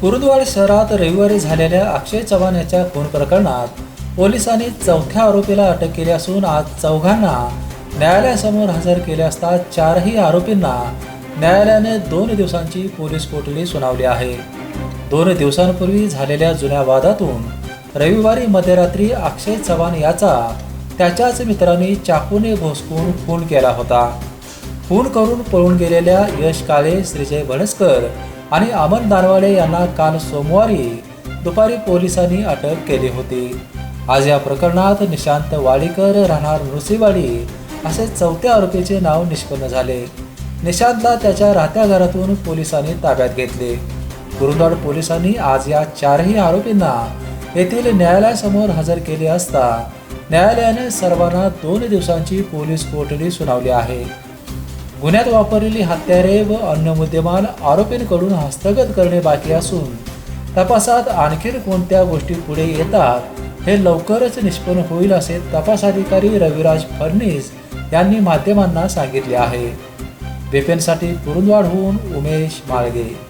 कुरुंदवाड शहरात रविवारी झालेल्या अक्षय चव्हाण याच्या खून प्रकरणात पोलिसांनी चौथ्या आरोपीला अटक केली असून आज चौघांना न्यायालयासमोर हजर केले असता चारही आरोपींना न्यायालयाने दोन दिवसांची पोलीस कोठडी सुनावली आहे. दोन दिवसांपूर्वी झालेल्या जुन्या वादातून रविवारी मध्यरात्री अक्षय चव्हाण याचा त्याच्याच मित्रांनी चाकूने भोसकून खून केला होता. खून करून पळून गेलेल्या यश काळे श्रीजय भणसकर आणि अमन दानवाडे यांना काल सोमवारी दुपारी पोलिसांनी अटक केली होती. आज या प्रकरणात निशांत वाडीकर राहणार नुसीवाडी असे चौथ्या आरोपीचे नाव निष्पन्न झाले. निशांतला त्याच्या राहत्या घरातून पोलिसांनी ताब्यात घेतले. कुरुंदवाड पोलिसांनी आज या चारही आरोपींना येथील न्यायालयासमोर हजर केले असता न्यायालयाने सर्वांना दोन दिवसांची पोलीस कोठडी सुनावली आहे. गुन्ह्यात वापरलेली हत्यारे व अन्य मुद्देमाल आरोपींकडून हस्तगत करणे बाकी असून तपासात आणखीन कोणत्या गोष्टी पुढे येतात हे लवकरच निष्पन्न होईल असे तपास अधिकारी रविराज फडणीस यांनी माध्यमांना सांगितले आहे. बिपिनसाठी कुरुंदवाडहून उमेश माळगे.